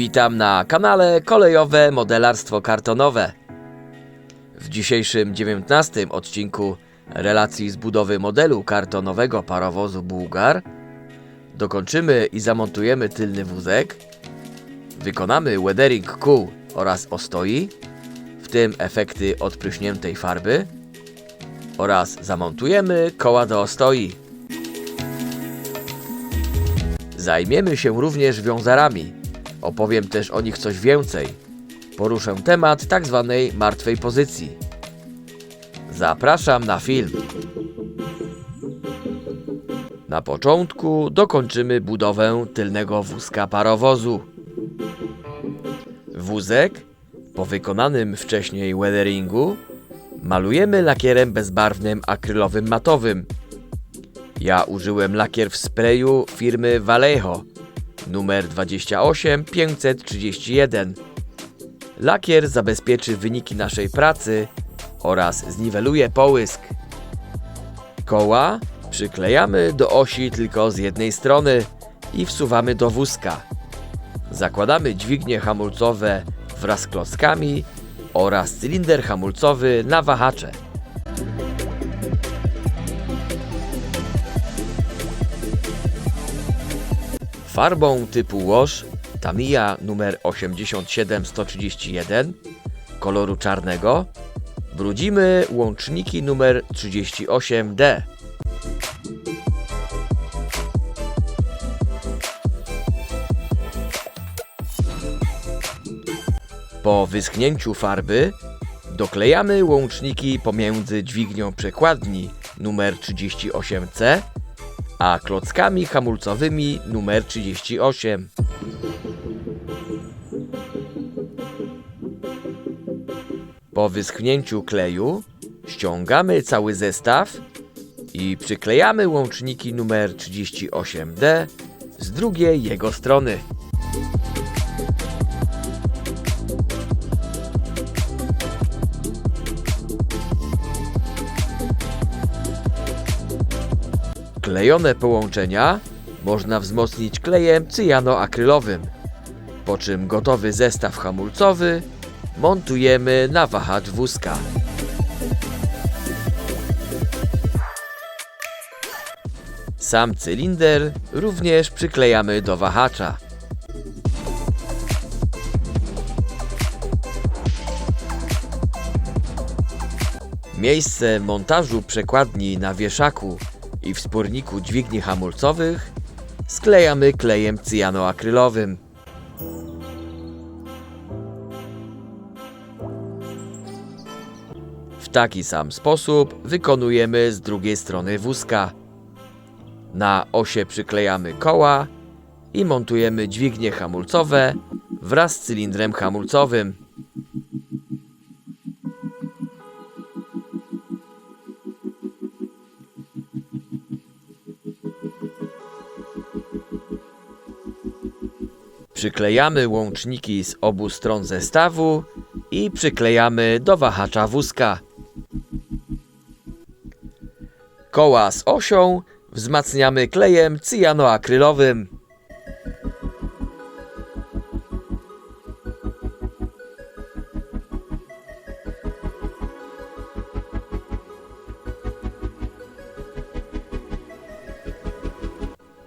Witam na kanale Kolejowe Modelarstwo Kartonowe. W dzisiejszym 19 odcinku relacji z budowy modelu kartonowego parowozu Bułgar dokończymy i zamontujemy tylny wózek, wykonamy weathering kół oraz ostoi, w tym efekty odpryśniętej farby oraz zamontujemy koła do ostoi. Zajmiemy się również wiązarami. Opowiem też o nich coś więcej. Poruszę temat tak zwanej martwej pozycji. Zapraszam na film. Na początku dokończymy budowę tylnego wózka parowozu. Wózek, po wykonanym wcześniej weatheringu, malujemy lakierem bezbarwnym akrylowym matowym. Ja użyłem lakier w sprayu firmy Vallejo numer 28531. Lakier zabezpieczy wyniki naszej pracy oraz zniweluje połysk. Koła przyklejamy do osi tylko z jednej strony i wsuwamy do wózka. Zakładamy dźwignie hamulcowe wraz z klockami oraz cylinder hamulcowy na wahacze. Farbą typu wash Tamiya numer 87131 koloru czarnego brudzimy łączniki numer 38D. Po wyschnięciu farby doklejamy łączniki pomiędzy dźwignią przekładni numer 38C a klockami hamulcowymi numer 38. Po wyschnięciu kleju ściągamy cały zestaw i przyklejamy łączniki numer 38D z drugiej jego strony. Klejone połączenia można wzmocnić klejem cyjanoakrylowym, po czym gotowy zestaw hamulcowy montujemy na wahacz wózka. Sam cylinder również przyklejamy do wahacza. Miejsce montażu przekładni na wieszaku i wsporniku dźwigni hamulcowych sklejamy klejem cyjanoakrylowym. W taki sam sposób wykonujemy z drugiej strony wózka. Na osie przyklejamy koła i montujemy dźwignie hamulcowe wraz z cylindrem hamulcowym. Przyklejamy łączniki z obu stron zestawu i przyklejamy do wahacza wózka. Koła z osią wzmacniamy klejem cyjanoakrylowym.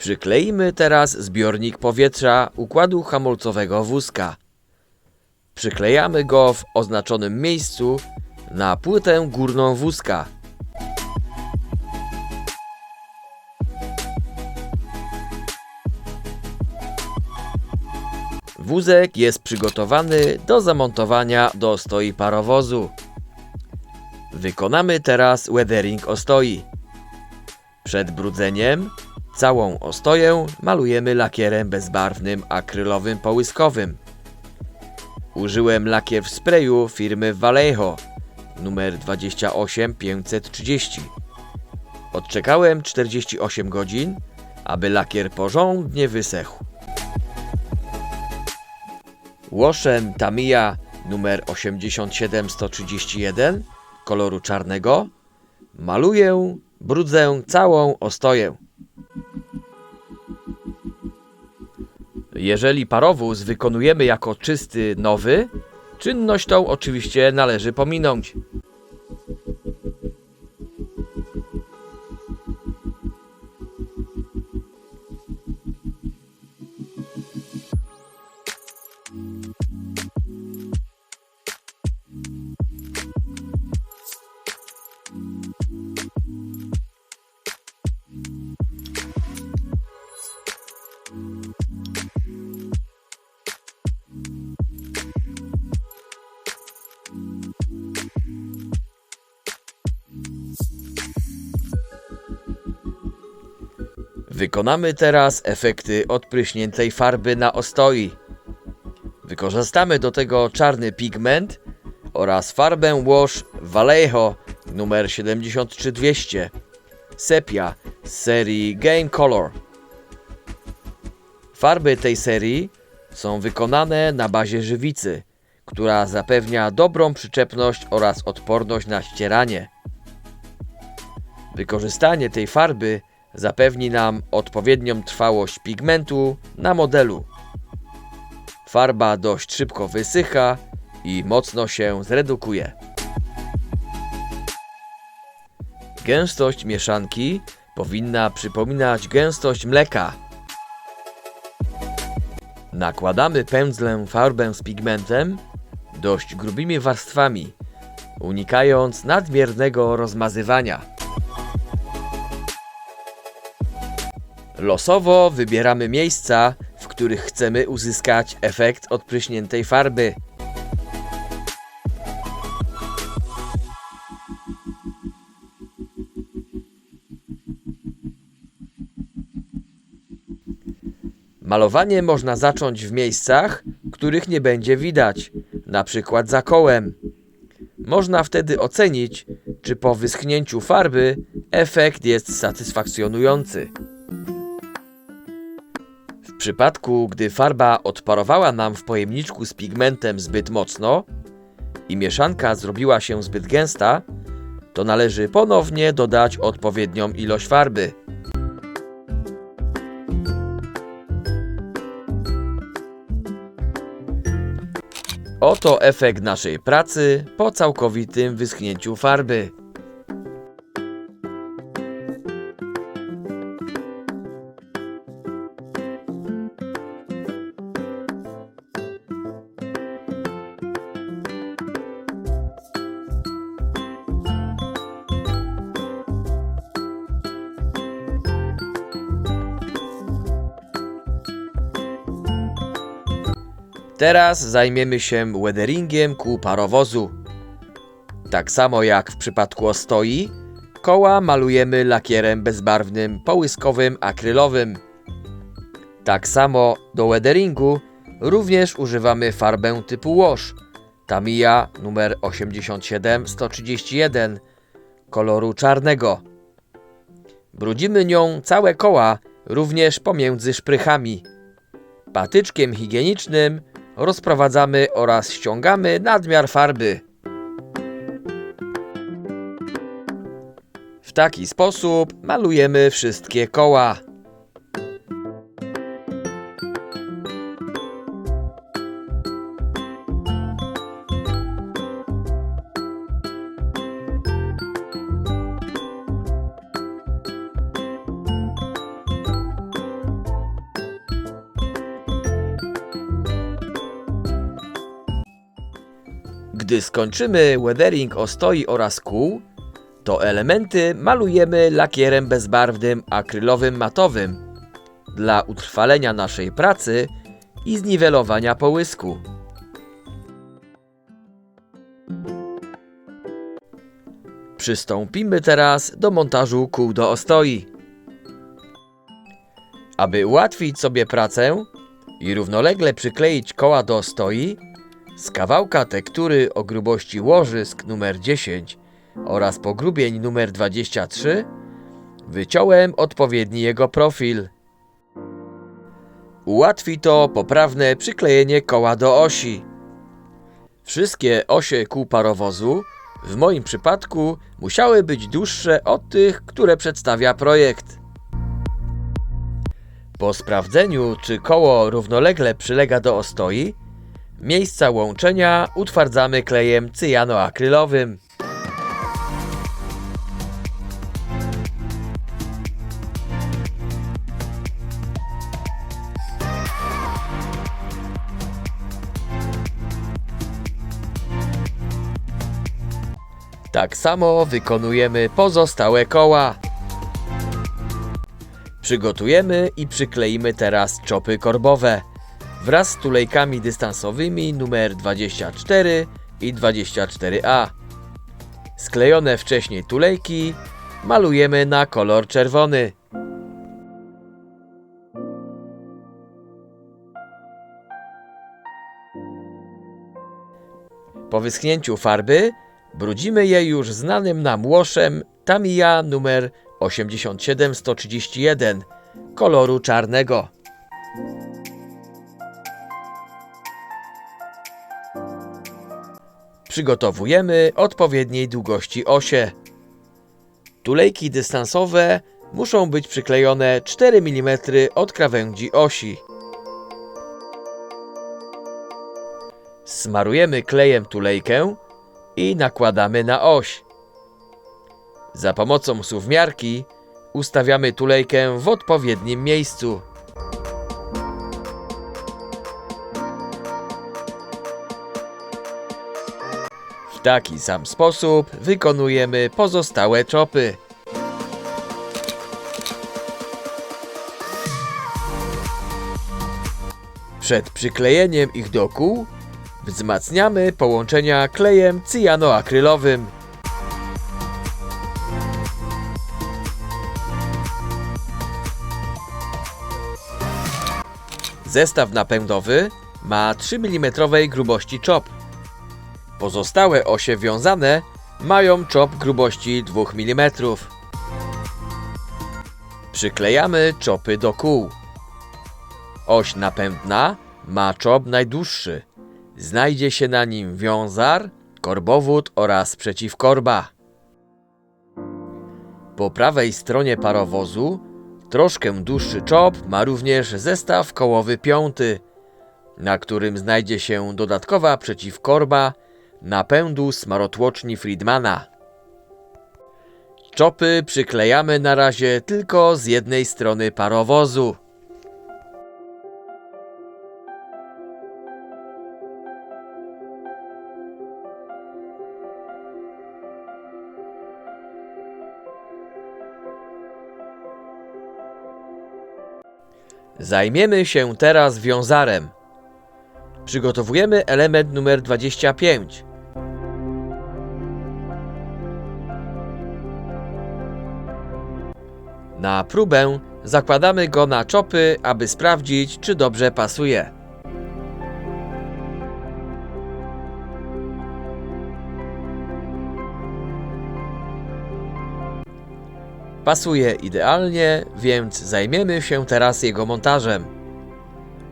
Przykleimy teraz zbiornik powietrza układu hamulcowego wózka. Przyklejamy go w oznaczonym miejscu na płytę górną wózka. Wózek jest przygotowany do zamontowania do stoi parowozu. Wykonamy teraz weathering ostoi. Przed brudzeniem całą ostoję malujemy lakierem bezbarwnym akrylowym połyskowym. Użyłem lakier w sprayu firmy Vallejo numer 28530. Odczekałem 48 godzin, aby lakier porządnie wysechł. Łoszem Tamiya numer 87131 koloru czarnego maluję, brudzę całą ostoję. Jeżeli parowóz wykonujemy jako czysty nowy, czynność tą oczywiście należy pominąć. Wykonamy teraz efekty odpryśniętej farby na ostoi. Wykorzystamy do tego czarny pigment oraz farbę Wash Vallejo numer 73200 sepia z serii Game Color. Farby tej serii są wykonane na bazie żywicy, która zapewnia dobrą przyczepność oraz odporność na ścieranie. Wykorzystanie tej farby zapewni nam odpowiednią trwałość pigmentu na modelu. Farba dość szybko wysycha i mocno się zredukuje. Gęstość mieszanki powinna przypominać gęstość mleka. Nakładamy pędzlem farbę z pigmentem dość grubymi warstwami, unikając nadmiernego rozmazywania. Losowo wybieramy miejsca, w których chcemy uzyskać efekt odpryśniętej farby. Malowanie można zacząć w miejscach, których nie będzie widać, na przykład za kołem. Można wtedy ocenić, czy po wyschnięciu farby efekt jest satysfakcjonujący. W przypadku, gdy farba odparowała nam w pojemniczku z pigmentem zbyt mocno i mieszanka zrobiła się zbyt gęsta, to należy ponownie dodać odpowiednią ilość farby. Oto efekt naszej pracy po całkowitym wyschnięciu farby. Teraz zajmiemy się weatheringiem kół parowozu. Tak samo jak w przypadku ostoi, koła malujemy lakierem bezbarwnym, połyskowym, akrylowym. Tak samo do weatheringu również używamy farbę typu wash, Tamiya numer 87131 koloru czarnego. Brudzimy nią całe koła, również pomiędzy szprychami. Patyczkiem higienicznym rozprowadzamy oraz ściągamy nadmiar farby. W taki sposób malujemy wszystkie koła. Gdy skończymy weathering ostoi oraz kół, to elementy malujemy lakierem bezbarwnym akrylowym matowym dla utrwalenia naszej pracy i zniwelowania połysku. Przystąpimy teraz do montażu kół do ostoi. Aby ułatwić sobie pracę i równolegle przykleić koła do ostoi, z kawałka tektury o grubości łożysk numer 10 oraz pogrubień numer 23 wyciąłem odpowiedni jego profil. Ułatwi to poprawne przyklejenie koła do osi. Wszystkie osie kół parowozu w moim przypadku musiały być dłuższe od tych, które przedstawia projekt. Po sprawdzeniu, czy koło równolegle przylega do ostoi, miejsca łączenia utwardzamy klejem cyjanoakrylowym. Tak samo wykonujemy pozostałe koła. Przygotujemy i przykleimy teraz czopy korbowe wraz z tulejkami dystansowymi numer 24 i 24A. Sklejone wcześniej tulejki malujemy na kolor czerwony. Po wyschnięciu farby brudzimy je już znanym nam łoszem Tamiya numer 87131 koloru czarnego. Przygotowujemy odpowiedniej długości osie. Tulejki dystansowe muszą być przyklejone 4 mm od krawędzi osi. Smarujemy klejem tulejkę i nakładamy na oś. Za pomocą suwmiarki ustawiamy tulejkę w odpowiednim miejscu. Taki sam sposób wykonujemy pozostałe czopy. Przed przyklejeniem ich do kół wzmacniamy połączenia klejem cyjanoakrylowym. Zestaw napędowy ma 3 mm grubości czop. Pozostałe osie wiązane mają czop grubości 2 mm. Przyklejamy czopy do kół. Oś napędna ma czop najdłuższy. Znajdzie się na nim wiązar, korbowód oraz przeciwkorba. Po prawej stronie parowozu troszkę dłuższy czop ma również zestaw kołowy piąty, na którym znajdzie się dodatkowa przeciwkorba napędu smarotłoczni Friedmana. Czopy przyklejamy na razie tylko z jednej strony parowozu. Zajmiemy się teraz wiązarem. Przygotowujemy element numer 25. Na próbę zakładamy go na czopy, aby sprawdzić, czy dobrze pasuje. Pasuje idealnie, więc zajmiemy się teraz jego montażem.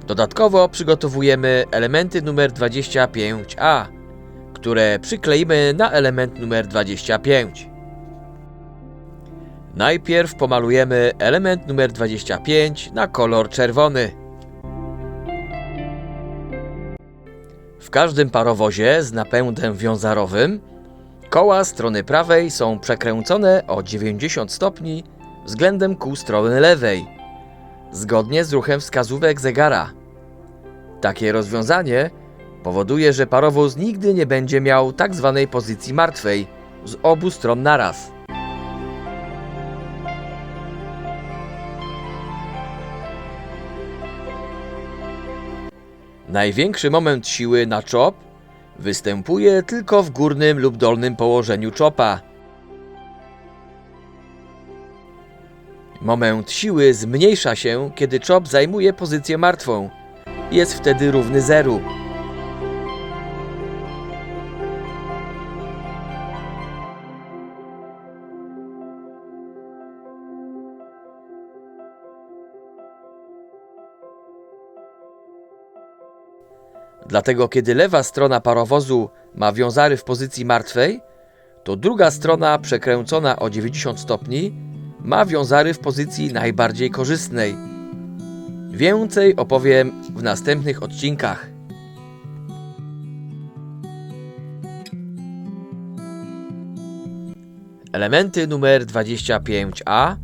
Dodatkowo przygotowujemy elementy numer 25A, które przykleimy na element numer 25. Najpierw pomalujemy element numer 25 na kolor czerwony. W każdym parowozie z napędem wiązarowym koła strony prawej są przekręcone o 90 stopni względem kół strony lewej, zgodnie z ruchem wskazówek zegara. Takie rozwiązanie powoduje, że parowóz nigdy nie będzie miał tak zwanej pozycji martwej z obu stron naraz. Największy moment siły na czop występuje tylko w górnym lub dolnym położeniu czopa. Moment siły zmniejsza się, kiedy czop zajmuje pozycję martwą. Jest wtedy równy zeru. Dlatego kiedy lewa strona parowozu ma wiązary w pozycji martwej, to druga strona przekręcona o 90 stopni ma wiązary w pozycji najbardziej korzystnej. Więcej opowiem w następnych odcinkach. Elementy numer 25A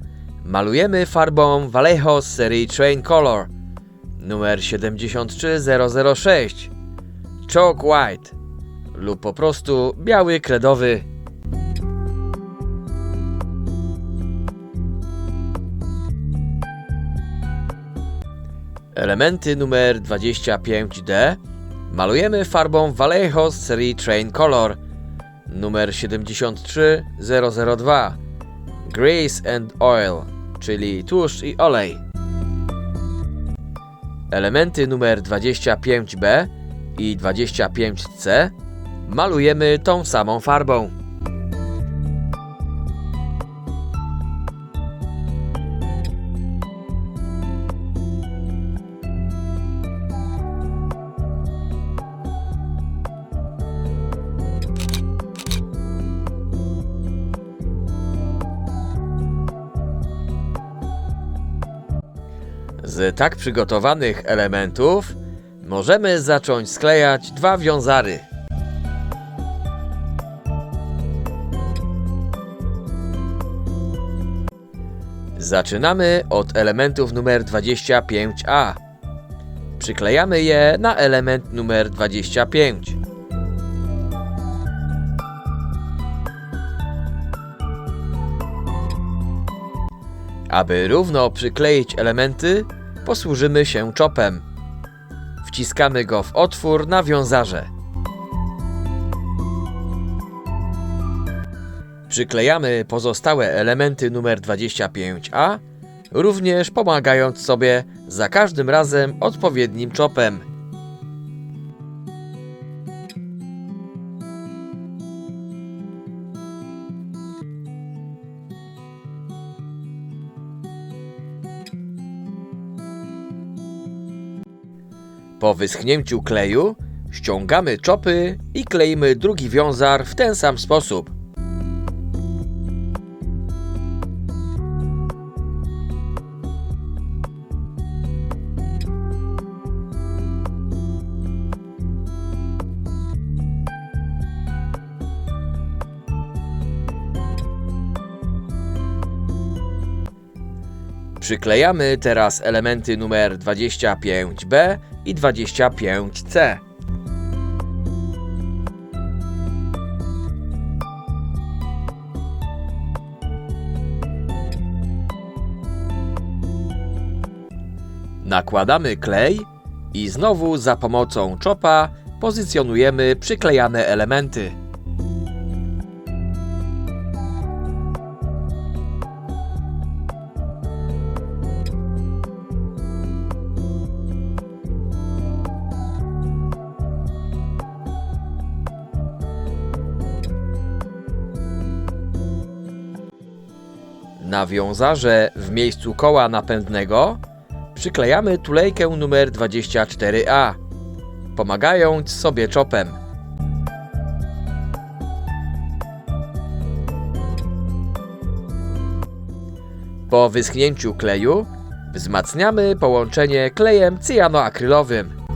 malujemy farbą Vallejo z serii Train Color numer 73006 Chalk White lub po prostu biały kredowy. Elementy numer 25D malujemy farbą Vallejo serii Train Color numer 73002 Grease and Oil, czyli tłuszcz i olej. Elementy numer 25B i 25C malujemy tą samą farbą. Z tak przygotowanych elementów możemy zacząć sklejać dwa wiązary. Zaczynamy od elementów numer 25A. Przyklejamy je na element numer 25. Aby równo przykleić elementy, posłużymy się czopem. Wciskamy go w otwór na wiązarze. Przyklejamy pozostałe elementy numer 25A, również pomagając sobie za każdym razem odpowiednim czopem. Po wyschnięciu kleju ściągamy czopy i kleimy drugi wiązar w ten sam sposób. Przyklejamy teraz elementy numer 25B i 25C. Nakładamy klej i znowu za pomocą czopa pozycjonujemy przyklejane elementy. Na wiązarze w miejscu koła napędnego przyklejamy tulejkę numer 24A, pomagając sobie czopem. Po wyschnięciu kleju wzmacniamy połączenie klejem cyjanoakrylowym.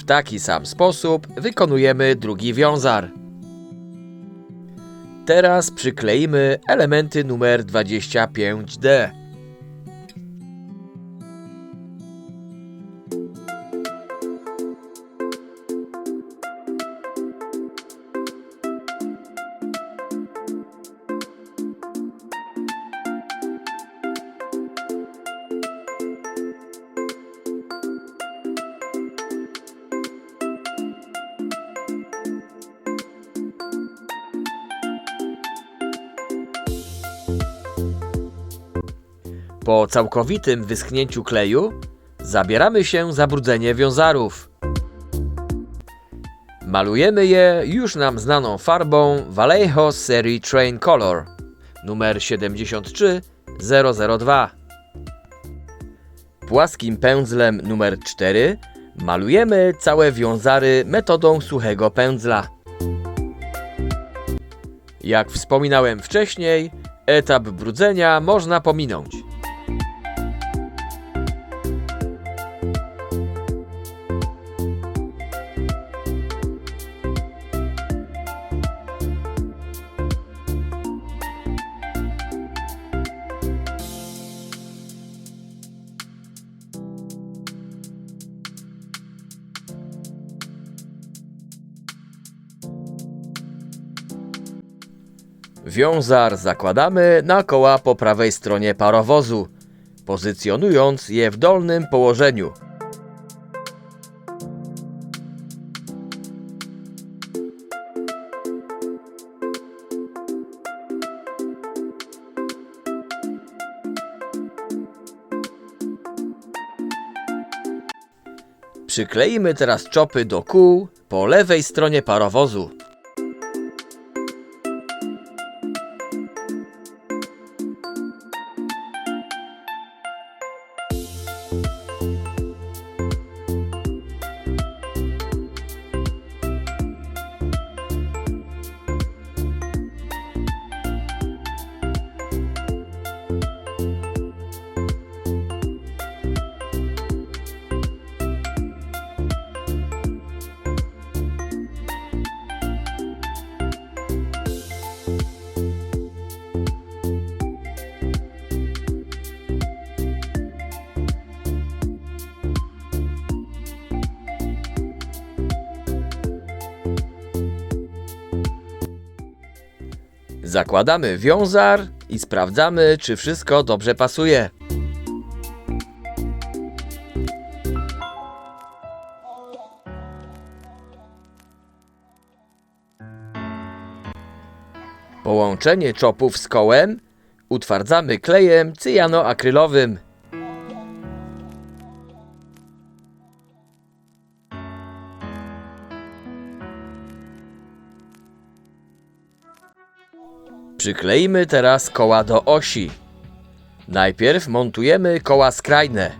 W taki sam sposób wykonujemy drugi wiązar. Teraz przykleimy elementy numer 25D. Całkowitym wyschnięciu kleju zabieramy się za brudzenie wiązarów. Malujemy je już nam znaną farbą Vallejo serii Train Color numer 73002. Płaskim pędzlem numer 4 malujemy całe wiązary metodą suchego pędzla. Jak wspominałem wcześniej, etap brudzenia można pominąć. Wiązar zakładamy na koła po prawej stronie parowozu, pozycjonując je w dolnym położeniu. Przykleimy teraz czopy do kół po lewej stronie parowozu. Zakładamy wiązar i sprawdzamy, czy wszystko dobrze pasuje. Połączenie czopów z kołem utwardzamy klejem cyjanoakrylowym. Przykleimy teraz koła do osi. Najpierw montujemy koła skrajne.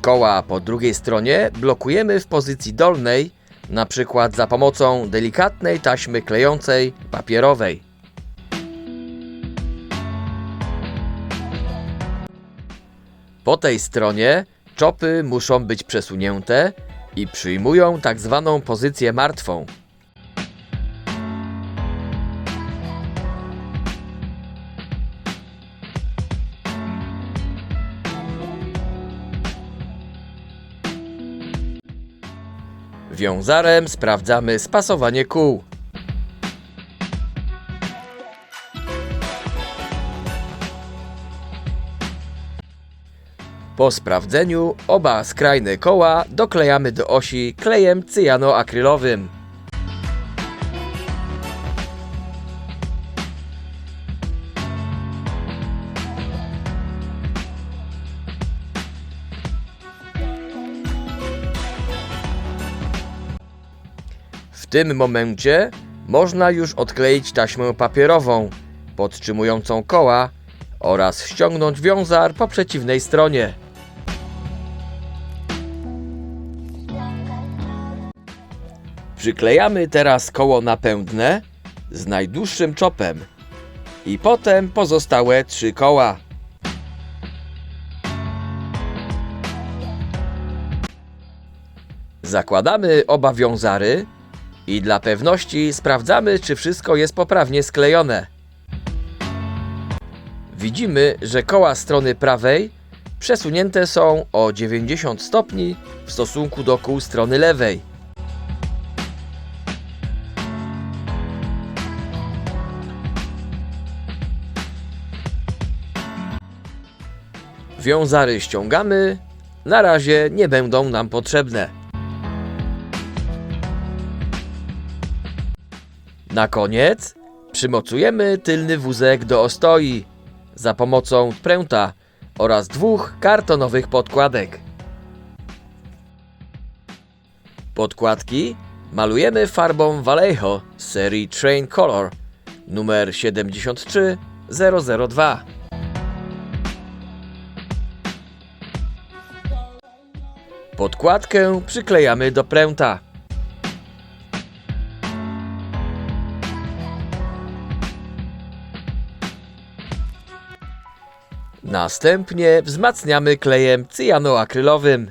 Koła po drugiej stronie blokujemy w pozycji dolnej, na przykład za pomocą delikatnej taśmy klejącej papierowej. Po tej stronie czopy muszą być przesunięte i przyjmują tak zwaną pozycję martwą. Wiązarem sprawdzamy spasowanie kół. Po sprawdzeniu oba skrajne koła doklejamy do osi klejem cyjanoakrylowym. Tym momencie można już odkleić taśmę papierową podtrzymującą koła oraz ściągnąć wiązar po przeciwnej stronie. Przyklejamy teraz koło napędne z najdłuższym czopem i potem pozostałe trzy koła. Zakładamy oba wiązary i dla pewności sprawdzamy, czy wszystko jest poprawnie sklejone. Widzimy, że koła strony prawej przesunięte są o 90 stopni w stosunku do kół strony lewej. Wiązary ściągamy, na razie nie będą nam potrzebne. Na koniec przymocujemy tylny wózek do ostoi za pomocą pręta oraz dwóch kartonowych podkładek. Podkładki malujemy farbą Vallejo z serii Train Color numer 73002. Podkładkę przyklejamy do pręta. Następnie wzmacniamy klejem cyjanoakrylowym.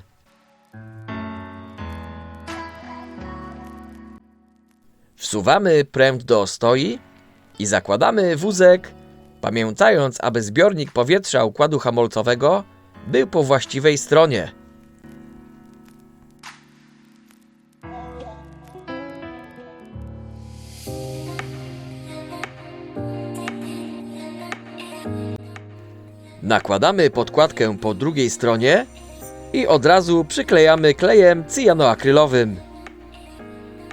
Wsuwamy pręt do stoi i zakładamy wózek, pamiętając, aby zbiornik powietrza układu hamulcowego był po właściwej stronie. Nakładamy podkładkę po drugiej stronie i od razu przyklejamy klejem cyjanoakrylowym.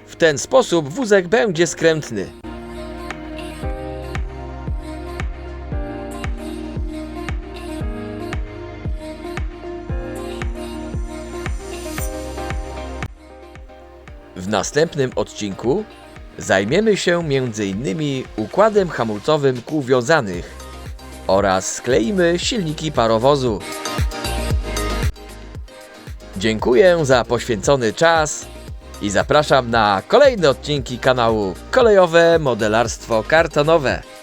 W ten sposób wózek będzie skrętny. W następnym odcinku zajmiemy się m.in. układem hamulcowym kół wiązanych oraz skleimy silniki parowozu. Dziękuję za poświęcony czas i zapraszam na kolejne odcinki kanału Kolejowe Modelarstwo Kartonowe.